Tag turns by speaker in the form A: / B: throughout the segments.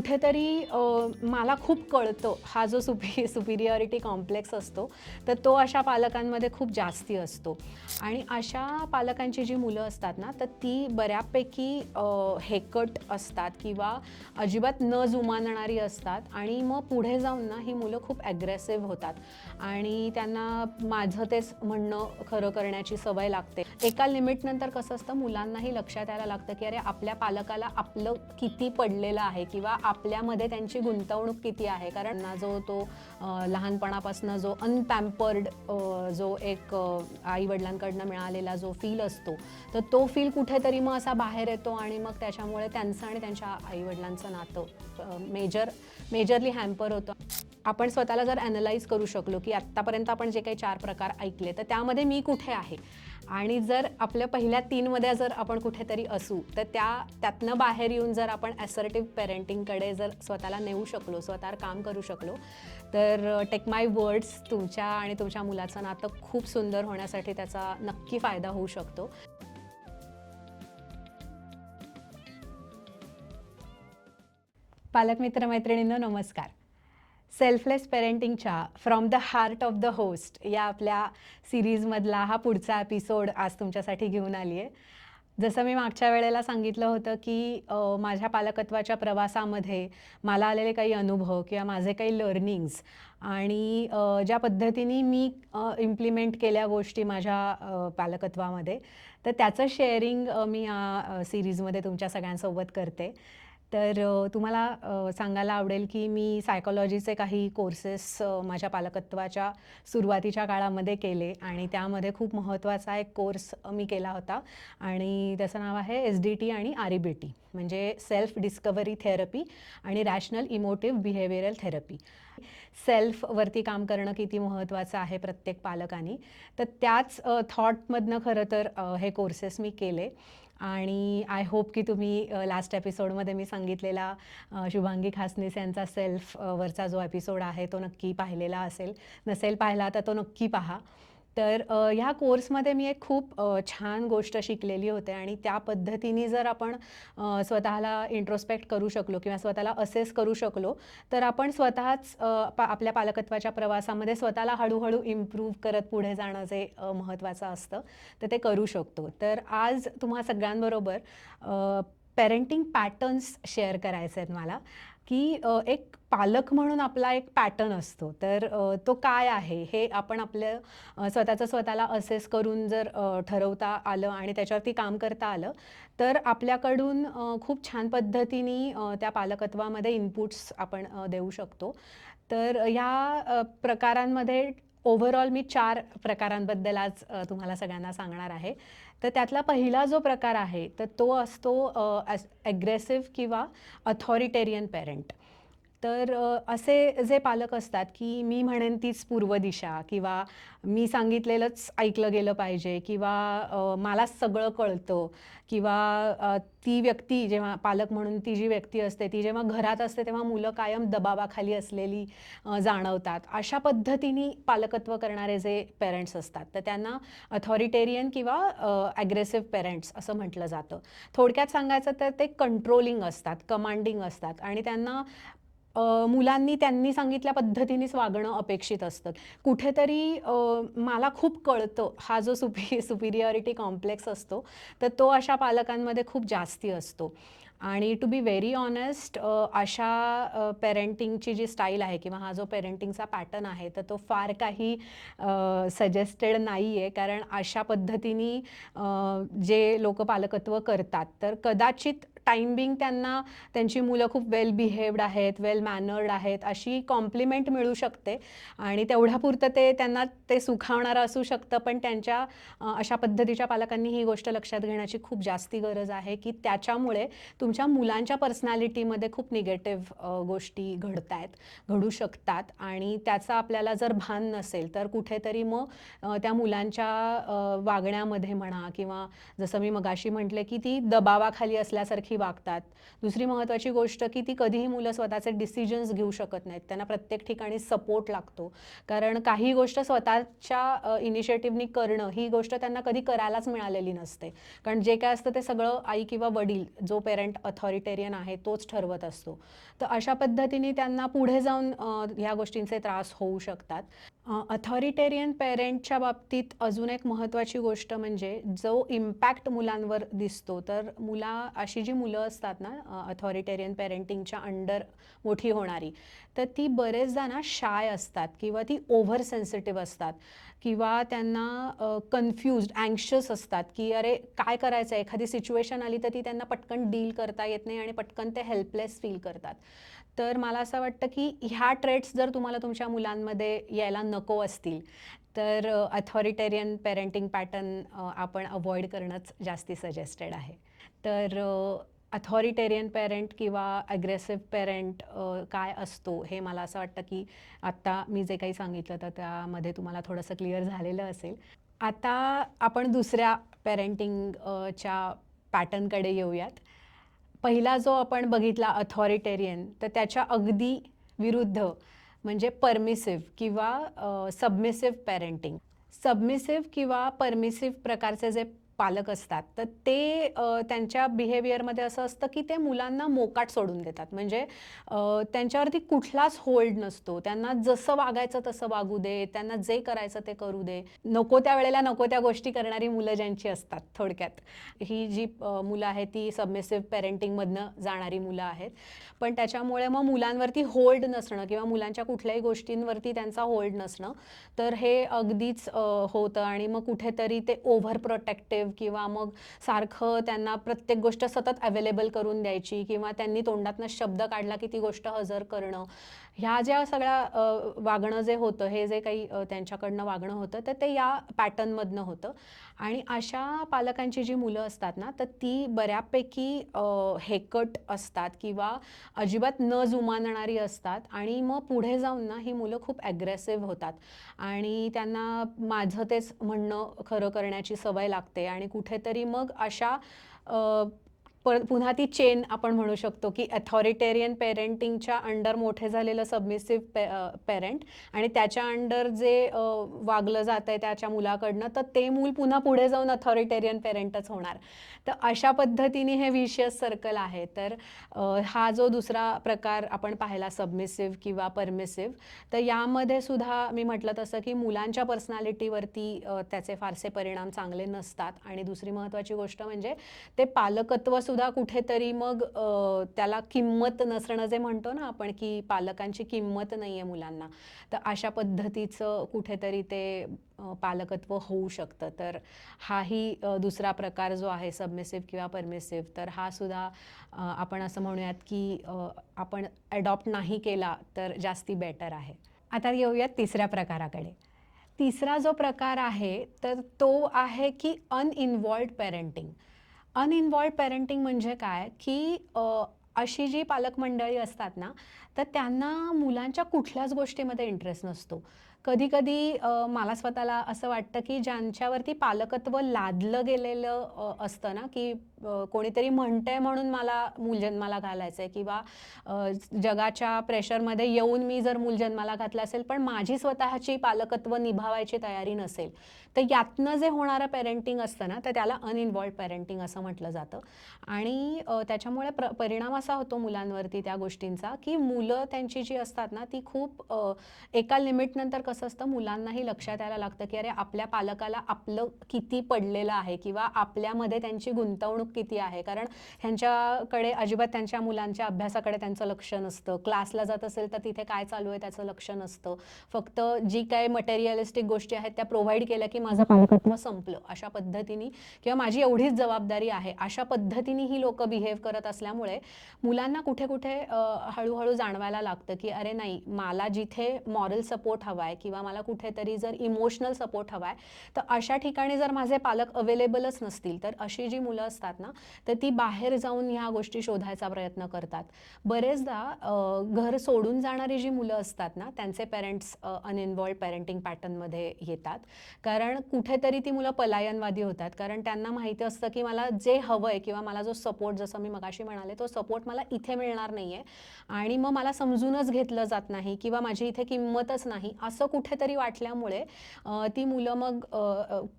A: कुठेतरी मला खूप कळतं हा जो सुपि सुपिरियॉरिटी कॉम्प्लेक्स असतो तर तो अशा पालकांमध्ये खूप जास्ती असतो. आणि अशा पालकांची जी मुलं असतात ना तर ती बऱ्यापैकी हेकट असतात किंवा अजिबात न जुमानणारी असतात आणि मग पुढे जाऊन ना ही मुलं खूप ॲग्रेसिव्ह होतात. आणि त्यांना माझं तेच म्हणणं खरं करण्याची सवय लागते. एका लिमिटनंतर कसं असतं मुलांनाही लक्षात यायला लागतं की अरे आपल्या पालकाला आपलं किती पडलेलं आहे किंवा आपल्यामध्ये त्यांची गुंतवणूक किती आहे? कारण ना जो तो लहानपणापासून जो अनपॅम्पर्ड जो एक आई वडिलांकडनं मिळालेला जो फील असतो तर तो फील कुठेतरी मग असा बाहेर येतो आणि मग त्याच्यामुळे त्यांचं आणि त्यांच्या आईवडिलांचं नातं मेजर मेजरली हॅम्पर होतं. आपण स्वतःला जर ॲनलाईज करू शकलो की आत्तापर्यंत आपण जे काही चार प्रकार ऐकले तर त्यामध्ये मी कुठे आहे? आणि जर आपल्या पहिल्या तीनमध्ये जर आपण कुठेतरी असू तर त्या त्यातनं बाहेर येऊन जर आपण ॲसर्टिव्ह पेरेंटिंगकडे जर स्वतःला नेऊ शकलो स्वतःवर काम करू शकलो तर टेक माय वर्ड्स तुमच्या आणि तुमच्या मुलाचं नातं खूप सुंदर होण्यासाठी त्याचा नक्की फायदा होऊ शकतो. पालक मित्रमैत्रिणींनो नमस्कार. Selfless पेरेंटिंगच्या from the heart of the host या आपल्या सिरीजमधला हा पुढचा एपिसोड आज तुमच्यासाठी घेऊन आली आहे जसं मी मागच्या वेळेला सांगितलं होतं की माझ्या पालकत्वाच्या प्रवासामध्ये मला आलेले काही अनुभव किंवा माझे काही लर्निंग्स आणि ज्या पद्धतीने मी इम्प्लिमेंट केल्या गोष्टी माझ्या पालकत्वामध्ये तर त्याचं शेअरिंग मी या सिरीजमध्ये तुमच्या सगळ्यांसोबत करते. तर तुम्हाला सांगायला आवडेल की मी सायकॉलॉजीचे काही कोर्सेस माझ्या पालकत्वाच्या सुरुवातीच्या काळामध्ये केले आणि त्यामध्ये खूप महत्त्वाचा एक कोर्स मी केला होता आणि त्याचं नाव आहे एस डी टी आणि आर ई बी टी म्हणजे सेल्फ डिस्कवरी थेरपी आणि रॅशनल इमोटिव्ह बिहेवियरल थेरपी सेल्फवरती काम करणं किती महत्त्वाचं आहे प्रत्येक पालकांनी. तर त्याच थॉटमधनं खरं तर हे कोर्सेस मी केले. आणि आय होप की तुम्ही लास्ट एपिसोडमध्ये मी सांगितलेला शुभांगी खासनीस यांचा सेल्फ वरचा जो एपिसोड आहे तो नक्की पाहिलेला असेल. नसेल पाहिला तर तो नक्की पहा. तर ह्या कोर्समध्ये मी एक खूप छान गोष्ट शिकलेली होते आणि त्या पद्धतीने जर आपण स्वतःला इंट्रोस्पेक्ट करू शकलो किंवा स्वतःला असेस करू शकलो तर आपण स्वतःच पा आपल्या पालकत्वाच्या प्रवासामध्ये स्वतःला हळूहळू इम्प्रूव्ह करत पुढे जाणं जे महत्त्वाचं असतं तर ते करू शकतो. तर आज तुम्हा सगळ्यांबरोबर पेरेंटिंग पॅटर्न्स शेअर करायचे आहेत मला. की एक पालक म्हणून आपला एक पॅटर्न असतो. तर तो काय आहे हे आपण आपलं स्वतःचं स्वतःला असेस करून जर ठरवता आलं आणि त्याच्यावरती काम करता आलं तर आपल्याकडून खूप छान पद्धतीने त्या पालकत्वामध्ये इनपुट्स आपण देऊ शकतो. तर ह्या प्रकारांमध्ये ओव्हरऑल मी चार प्रकारांबद्दल आज तुम्हाला सगळ्यांना सांगणार आहे. तर त्यातला पहिला जो प्रकार आहे तर तो असतो ॲग्रेसिव्ह किंवा अथॉरिटेरियन पेरेंट तर असे जे पालक असतात की मी म्हणेन तीच पूर्व दिशा किंवा मी सांगितलेलंच ऐकलं गेलं पाहिजे किंवा मला सगळं कळतं किंवा ती व्यक्ती जेव्हा पालक म्हणून ती जी व्यक्ती असते ती जेव्हा घरात असते तेव्हा मुलं कायम दबावाखाली असलेली जाणवतात. अशा पद्धतीने पालकत्व करणारे जे पेरेंट्स असतात तर त्यांना अथॉरिटेरियन किंवा ॲग्रेसिव्ह पेरेंट्स असं म्हटलं जातं. थोडक्यात सांगायचं तर ते कंट्रोलिंग असतात कमांडिंग असतात आणि त्यांना मुलांनी त्यांनी सांगितल्या पद्धतीनेच वागणं अपेक्षित असतं. कुठेतरी मला खूप कळतं हा जो सुपि सुपिरियॉरिटी कॉम्प्लेक्स असतो तर तो अशा पालकांमध्ये खूप जास्ती असतो. आणि टू बी व्हेरी ऑनेस्ट अशा पेरेंटिंगची जी स्टाईल आहे किंवा हा जो पेरेंटिंगचा पॅटर्न आहे तर तो फार काही सजेस्टेड नाही आहे कारण अशा पद्धतीने जे लोक पालकत्व करतात तर कदाचित टाइम त्यांना त्यांची मुलं खूप वेल बिहेव्ड आहेत वेल मॅनर्ड आहेत अशी कॉम्प्लिमेंट मिळू शकते. आणि तेवढ्यापुरतं ते त्यांना ते सुखावणारं असू शकतं पण त्यांच्या अशा पद्धतीच्या पालकांनी ही गोष्ट लक्षात घेण्याची खूप जास्ती गरज आहे की त्याच्यामुळे तुमच्या मुलांच्या पर्सनॅलिटीमध्ये खूप निगेटिव्ह गोष्टी घडत आहेत घडू शकतात. आणि त्याचा आपल्याला जर भान नसेल तर कुठेतरी मग त्या मुलांच्या वागण्यामध्ये म्हणा किंवा जसं मी मगाशी म्हटले की ती दबावाखाली असल्यासारखी वागतात. दुसरी महत्त्वाची गोष्ट की ती कधीही मुलं स्वतःचे डिसिजन्स घेऊ शकत नाहीत. त्यांना प्रत्येक ठिकाणी सपोर्ट लागतो. कारण काही गोष्ट स्वतःच्या इनिशिएटिव्हनी करणं ही गोष्ट त्यांना कधी करायलाच मिळालेली नसते. कारण जे काय असतं ते सगळं आई किंवा वडील जो पेरेंट अथॉरिटेरियन आहे तोच ठरवत असतो. तर अशा पद्धतीने त्यांना पुढे जाऊन ह्या गोष्टींचे त्रास होऊ शकतात. अथॉरिटेरियन पेरेंटच्या बाबतीत अजून एक महत्त्वाची गोष्ट म्हणजे जो इम्पॅक्ट मुलांवर दिसतो तर मुला अशी जी मुलं असतात ना अथॉरिटेरियन पेरेंटिंगच्या अंडर मोठी होणारी तर ती बरेचदा ना शाय असतात किंवा ती ओव्हर सेन्सिटिव्ह असतात किंवा त्यांना कन्फ्युज्ड अँक्शस असतात की अरे काय करायचं आहे एखादी सिच्युएशन आली तर ती त्यांना पटकन डील करता येत नाही आणि पटकन ते हेल्पलेस फील करतात. तर मला असं वाटतं की ह्या ट्रेट्स जर तुम्हाला तुमच्या मुलांमध्ये यायला नको असतील तर अथॉरिटेरियन पेरेंटिंग पॅटर्न आपण अवॉइड करणंच जास्ती सजेस्टेड आहे. तर अथॉरिटेरियन पेरेंट किंवा ॲग्रेसिव्ह पेरेंट काय असतो हे मला असं वाटतं की आत्ता मी जे काही सांगितलं तर त्यामध्ये तुम्हाला थोडंसं क्लिअर झालेलं असेल. आता आपण दुसऱ्या पेरेंटिंगच्या पॅटर्नकडे येऊयात. पहिला जो आपण बघितला अथॉरिटेरियन तर त्याच्या अगदी विरुद्ध म्हणजे परमिसिव्ह किंवा सबमिसिव्ह पॅरेंटिंग सबमिसिव्ह किंवा परमिसिव्ह प्रकारचे जे पालक असतात तर ते त्यांच्या बिहेवियरमध्ये असं असतं की ते मुलांना मोकाट सोडून देतात. म्हणजे त्यांच्यावरती कुठलाच होल्ड नसतो. त्यांना जसं वागायचं तसं वागू दे त्यांना जे करायचं ते करू दे. नको त्या वेळेला नको त्या गोष्टी करणारी मुलं ज्यांची असतात थोडक्यात. ही जी मुलं आहेत ती सबमेसिव्ह पेरेंटिंगमधनं जाणारी मुलं आहेत. पण त्याच्यामुळे मग मुलांवरती होल्ड नसणं किंवा मुलांच्या कुठल्याही गोष्टींवरती त्यांचा होल्ड नसणं तर हे अगदीच होतं. आणि मग कुठेतरी ते ओव्हर प्रोटेक्टिव्ह किंवा मग सारखं त्यांना प्रत्येक गोष्ट सतत अवेलेबल करून द्यायची किंवा त्यांनी तोंडातनं शब्द काढला की ती गोष्ट हजर करणं. ह्या ज्या सगळ्या वागणं जे होतं हे जे काही त्यांच्याकडनं वागणं होतं तर ते या पॅटर्नमधनं होतं. आणि अशा पालकांची जी मुलं असतात ना तर ती बऱ्यापैकी हेकट असतात किंवा अजिबात न जुमानणारी असतात आणि मग पुढे जाऊन ना ही मुलं खूप ॲग्रेसिव्ह होतात. आणि त्यांना माझं तेच म्हणणं खरं करण्याची सवय लागते आणि आणि कुठेतरी मग अशा पर पुन्हा ती चेन आपण म्हणू शकतो की अथॉरिटेरियन पेरेंटिंगच्या अंडर मोठे झालेलं सबमिसिव्ह पे पेरेंट आणि त्याच्या अंडर जे वागलं जात आहे त्याच्या मुलाकडनं तर ते मूल पुन्हा पुढे जाऊन अथॉरिटेरियन पेरेंटच होणार. तर अशा पद्धतीने हे विशियस सर्कल आहे. तर हा जो दुसरा प्रकार आपण पाहिला सबमिसिव्ह किंवा परमिसिव्ह तर यामध्ये सुद्धा मी म्हटलं तसं की मुलांच्या पर्सनॅलिटीवरती त्याचे फारसे परिणाम चांगले नसतात. आणि दुसरी महत्त्वाची गोष्ट म्हणजे ते पालकत्व सुद्धा कुठेतरी मग त्याला किंमत नसणं जे म्हणतो ना आपण की पालकांची किंमत नाही आहे मुलांना तर अशा पद्धतीचं कुठेतरी ते पालकत्व होऊ शकतं. तर हाही दुसरा प्रकार जो आहे सबमिसिव्ह किंवा परमिसिव्ह तर हा सुद्धा आपण असं म्हणूयात की आपण अडॉप्ट नाही केला तर जास्ती बेटर आहे. आता येऊयात तिसऱ्या प्रकाराकडे. तिसरा जो प्रकार आहे तर तो आहे की अनइन्वॉल्ड पेरेंटिंग अनइन्वॉल्ड पेरेंटिंग म्हणजे काय? की अशी जी पालकमंडळी असतात ना तर त्यांना मुलांच्या कुठल्याच गोष्टीमध्ये इंटरेस्ट नसतो. कधीकधी मला स्वतःला असं वाटतं की ज्यांच्यावरती पालकत्व लादलं गेलेलं असतं ना की कोणीतरी म्हणतंय म्हणून मला मूलजन्माला घालायचं आहे किंवा जगाच्या प्रेशरमध्ये येऊन मी जर मूलजन्माला घातलं असेल पण माझी स्वतःची पालकत्व निभावायची तयारी नसेल तर यातनं जे होणारं पेरेंटिंग असतं ना तर त्याला अनइन्वॉल्ड पेरेंटिंग असं म्हटलं जातं. आणि त्याच्यामुळे प्र परिणाम असा होतो मुलांवरती त्या गोष्टींचा की मुलं त्यांची जी असतात ना ती खूप एका लिमिटनंतर कसं असतं मुलांनाही लक्षात यायला लागतं की अरे आपल्या पालकाला आपलं किती पडलेलं आहे किंवा आपल्यामध्ये त्यांची गुंतवणूक किती आहे? कारण ह्यांच्याकडे अजिबात त्यांच्या मुलांच्या अभ्यासाकडे त्यांचं लक्ष नसतं. क्लासला जात असेल तर तिथे काय चालू आहे त्याचं लक्ष नसतं. फक्त जी काय मटेरियलिस्टिक गोष्टी आहेत त्या प्रोव्हाइड केल्या की माझं पालकत्व संपलं अशा पद्धतीने. किंवा माझी एवढीच जबाबदारी आहे अशा पद्धतीने ही लोक बिहेव करत असल्यामुळे मुलांना कुठे कुठे हळूहळू जाणवायला लागतं की अरे नाही मला जिथे मॉरल सपोर्ट हवा आहे किंवा मला कुठेतरी जर इमोशनल सपोर्ट हवा आहे तर अशा ठिकाणी जर माझे पालक अवेलेबलच नसतील तर अशी जी मुलं असतात ना तर ती बाहेर जाऊन ह्या गोष्टी शोधायचा प्रयत्न करतात. बरेचदा घर सोडून जाणारी जी मुलं असतात ना त्यांचे पेरेंट्स अनइन्वॉल्ड पेरेंटिंग पॅटर्नमध्ये येतात. कारण कुठेतरी ती मुलं पलायनवादी होतात. कारण त्यांना माहिती असतं की मला जे हवं आहे किंवा मला जो सपोर्ट जसं मी मगाशी म्हणाले तो सपोर्ट मला इथे मिळणार नाही आहे आणि मग मला समजूनच घेतलं जात नाही किंवा माझी इथे किंमतच नाही. असं कुठेतरी वाटल्यामुळे ती मुलं मग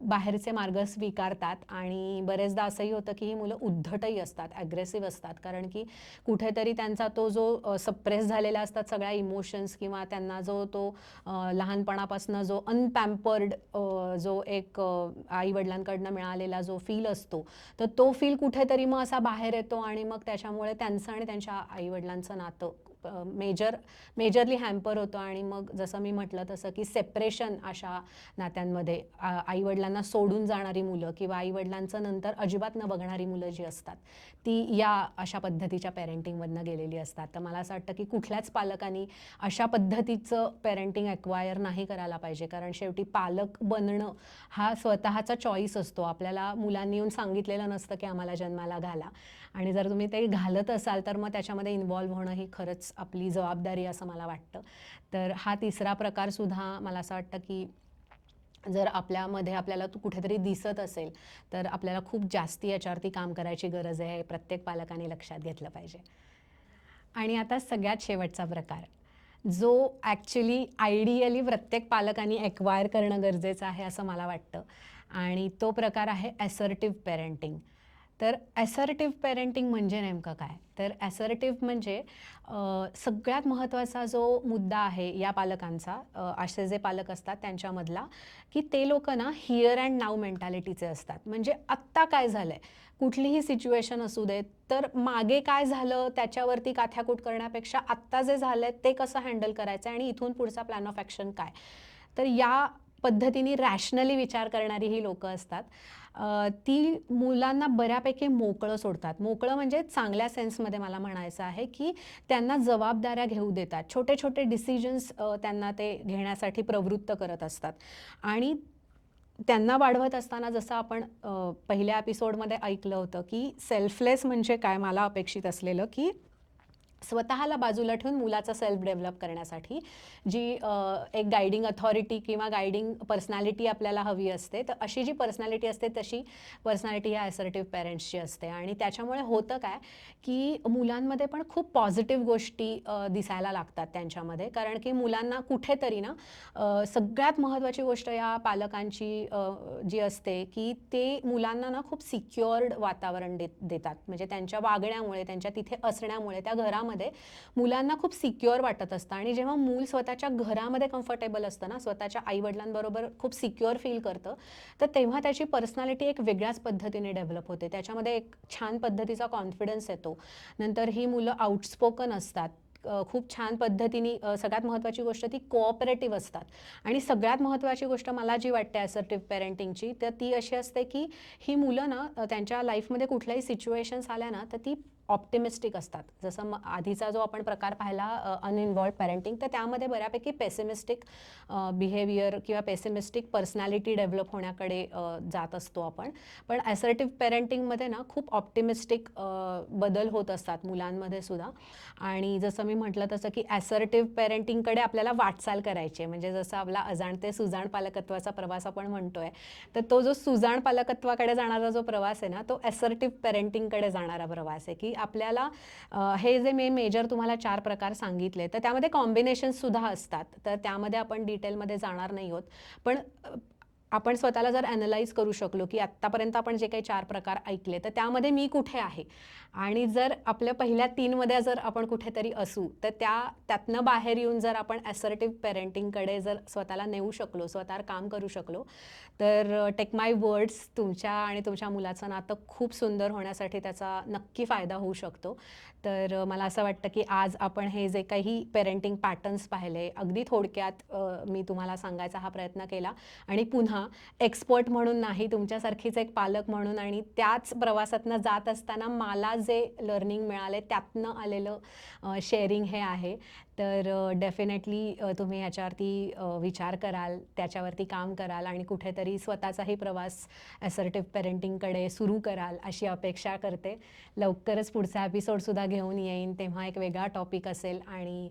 A: बाहेरचे मार्ग स्वीकारतात. आणि बरेचदा असंही होतं की ही मुलं उद्धटही असतात ॲग्रेसिव्ह असतात. कारण की कुठेतरी त्यांचा तो जो सप्रेस झालेला असतात सगळ्या इमोशन्स किंवा त्यांना जो तो लहानपणापासून जो अनपॅम्पर्ड जो एक आईवडिलांकडनं मिळालेला जो फील असतो तर तो फील कुठेतरी मग असा बाहेर येतो आणि मग त्याच्यामुळे त्यांचं आणि त्यांच्या आईवडिलांचं नातं मेजर मेजरली हॅम्पर होतो आणि मग जसं मी म्हटलं तसं की सेपरेशन अशा नात्यांमध्ये आईवडिलांना सोडून जाणारी मुलं किंवा आईवडिलांचं नंतर अजिबात न बघणारी मुलं जी असतात ती या अशा पद्धतीच्या पेरेंटिंगमधनं गेलेली असतात. तर मला असं वाटतं की कुठल्याच पालकांनी अशा पद्धतीचं पेरेंटिंग ॲक्वायर नाही करायला पाहिजे. कारण शेवटी पालक बनणं हा स्वतःचा चॉईस असतो. आपल्याला मुलांनी येऊन सांगितलेलं नसतं की आम्हाला जन्माला घाला. आणि जर तुम्ही ते घालत असाल तर मग त्याच्यामध्ये इन्वॉल्व्ह होणं ही खरंच आपली जबाबदारी असं मला वाटतं. तर हा तिसरा प्रकारसुद्धा मला असं वाटतं की जर आपल्यामध्ये आपल्याला तो कुठेतरी दिसत असेल तर आपल्याला खूप जास्ती याच्यावरती काम करायची गरज आहे प्रत्येक पालकाने लक्षात घेतलं पाहिजे. आणि आता सगळ्यात शेवटचा प्रकार जो ॲक्च्युली आयडियली प्रत्येक पालकांनी एक्वायर करणं गरजेचं आहे असं मला वाटतं. आणि तो प्रकार आहे ॲसर्टिव्ह पेरेंटिंग तर ॲसर्टिव्ह पेरेंटिंग म्हणजे नेमकं काय? तर ॲसर्टिव्ह म्हणजे सगळ्यात महत्त्वाचा जो मुद्दा आहे या पालकांचा असे जे पालक असतात त्यांच्यामधला की ते लोक ना हिअर अँड नाव मेंटॅलिटीचे असतात. म्हणजे आत्ता काय झालं आहे कुठलीही सिच्युएशन असू दे तर मागे काय झालं त्याच्यावरती काथ्याकूट करण्यापेक्षा आत्ता जे झालं आहे ते कसं हँडल करायचं आणि इथून पुढचा प्लॅन ऑफ ॲक्शन काय? तर या पद्धतीने रॅशनली विचार करणारी ही लोकं असतात. ती मुलांना बऱ्यापैकी मोकळं सोडतात. मोकळं म्हणजे चांगल्या सेन्समध्ये मला म्हणायचं आहे की त्यांना जबाबदाऱ्या घेऊ देतात. छोटे छोटे डिसिजन्स त्यांना ते घेण्यासाठी प्रवृत्त करत असतात. आणि त्यांना वाढवत असताना जसं आपण पहिल्या एपिसोडमध्ये ऐकलं होतं की सेल्फलेस म्हणजे काय? मला अपेक्षित असलेलं की स्वतःला बाजूला ठेवून मुलाचा सेल्फ डेव्हलप करण्यासाठी जी एक गायडिंग अथॉरिटी किंवा गायडिंग पर्सनॅलिटी आपल्याला हवी असते तर अशी जी पर्सनॅलिटी असते तशी पर्सनॅलिटी ह्या ॲसर्टिव्ह पेरेंट्सची असते. आणि त्याच्यामुळे होतं काय की मुलांमध्ये पण खूप पॉझिटिव्ह गोष्टी दिसायला लागतात त्यांच्यामध्ये. कारण की मुलांना कुठेतरी ना सगळ्यात महत्त्वाची गोष्ट या पालकांची जी असते की ते मुलांना ना खूप सिक्युअर्ड वातावरण देत देतात. म्हणजे त्यांच्या वागण्यामुळे त्यांच्या तिथे असण्यामुळे त्या घरामध्ये मुलांना खूप सिक्युअर वाटत असतं. आणि जेव्हा मूल स्वतःच्या घरामध्ये कम्फर्टेबल असतं ना स्वतःच्या आईवडिलांबरोबर खूप सिक्युअर फील करतं तर तेव्हा त्याची पर्सनॅलिटी एक वेगळ्याच पद्धतीने डेव्हलप होते. त्याच्यामध्ये एक छान पद्धतीचा कॉन्फिडन्स येतो. नंतर ही मुलं आउटस्पोकन असतात. खूप छान पद्धतीने सगळ्यात महत्त्वाची गोष्ट ती कोऑपरेटिव्ह असतात. आणि सगळ्यात महत्त्वाची गोष्ट मला जी वाटते असर्टिव्ह पेरेंटिंगची तर ती अशी असते की ही मुलं ना त्यांच्या लाईफमध्ये कुठल्याही सिच्युएशन्स आल्या ना तर ती ऑप्टिमिस्टिक असतात. जसं म आधीचा जो आपण प्रकार पाहिला अनइन्वॉल्ड पॅरेंटिंग तर त्यामध्ये बऱ्यापैकी पेसिमिस्टिक बिहेवियर किंवा पेसिमिस्टिक पर्सनॅलिटी डेव्हलप होण्याकडे जात असतो आपण. पण ॲसर्टिव्ह पेरेंटिंगमध्ये ना खूप ऑप्टिमिस्टिक बदल होत असतात मुलांमध्ये सुद्धा. आणि जसं मी म्हटलं तसं की ॲसर्टिव्ह पेरेंटिंगकडे आपल्याला वाटचाल करायची आहे. म्हणजे जसं आपला अजाण ते सुजाण पालकत्वाचा प्रवास आपण म्हणतो आहे तर तो जो सुजाण पालकत्वाकडे जाणारा जो प्रवास आहे ना तो ॲसर्टिव्ह पेरेंटिंगकडे जाणारा प्रवास आहे की आपल्याला हे जे मी मेजर तुम्हाला चार प्रकार सांगितले तर त्यामध्ये कॉम्बिनेशनसुद्धा असतात. तर त्यामध्ये आपण डिटेलमध्ये जाणार नाही आहोत. पण आपण स्वतःला जर ॲनलाईज करू शकलो की आत्तापर्यंत आपण जे काही चार प्रकार ऐकले तर त्यामध्ये मी कुठे आहे? आणि जर आपल्या पहिल्या तीनमध्ये जर आपण कुठेतरी असू तर त्या त्यातनं बाहेर येऊन जर आपण ॲसर्टिव्ह पेरेंटिंगकडे जर स्वतःला नेऊ शकलो स्वतःवर काम करू शकलो तर टेक माय वर्ड्स तुमच्या आणि तुमच्या मुलाचं नातं खूप सुंदर होण्यासाठी त्याचा नक्की फायदा होऊ शकतो. तर मला असं वाटतं की आज आपण हे जे काही पेरेंटिंग पॅटर्न्स पाहिले अगदी थोडक्यात मी तुम्हाला सांगायचा हा प्रयत्न केला. आणि पुन्हा एक्सपर्ट म्हणून नाही तुमच्यासारखीच एक पालक म्हणून आणि त्याच प्रवासातनं जात असताना मला जे लर्निंग मिळाले त्यातनं आलेलं शेअरिंग हे आहे. तर डेफिनेटली तुम्ही ह्याच्यावरती विचार कराल त्याच्यावरती काम कराल आणि कुठेतरी स्वतःचाही प्रवास असर्टिव्ह पेरेंटिंगकडे सुरू कराल अशी अपेक्षा करते. लवकरच पुढचा एपिसोडसुद्धा घेऊन येईन तेव्हा एक वेगळा टॉपिक असेल आणि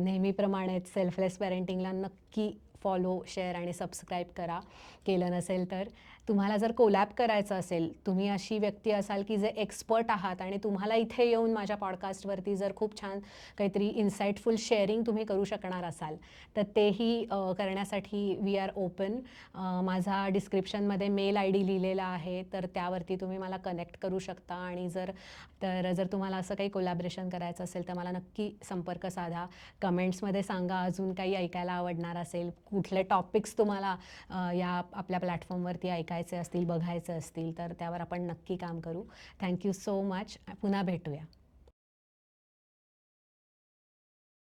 A: नेहमीप्रमाणेच सेल्फलेस पेरेंटिंगला नक्की फॉलो शेअर आणि सबस्क्राईब करा. केलं नसेल तर. तुम्हाला जर कोलॅब करायचं असेल तुम्ही अशी व्यक्ती असाल की जे एक्सपर्ट आहात आणि तुम्हाला इथे येऊन माझ्या पॉडकास्टवरती जर खूप छान काहीतरी इन्साइटफुल शेअरिंग तुम्ही करू शकणार असाल तर तेही करण्यासाठी वी आर ओपन माझा डिस्क्रिप्शनमध्ये मेल आय डी लिहिलेला आहे तर त्यावरती तुम्ही मला कनेक्ट करू शकता आणि जर तर जर तुम्हाला असं काही कोलॅबरेशन करायचं असेल तर मला नक्की संपर्क साधा. कमेंट्समध्ये सांगा अजून काही ऐकायला आवडणार असेल कुठले टॉपिक्स तुम्हाला या आपल्या प्लॅटफॉर्मवरती ऐकायला शिकायचे असतील बघायचे असतील तर त्यावर आपण नक्की काम करू. थँक्यू सो मच पुन्हा भेटूया.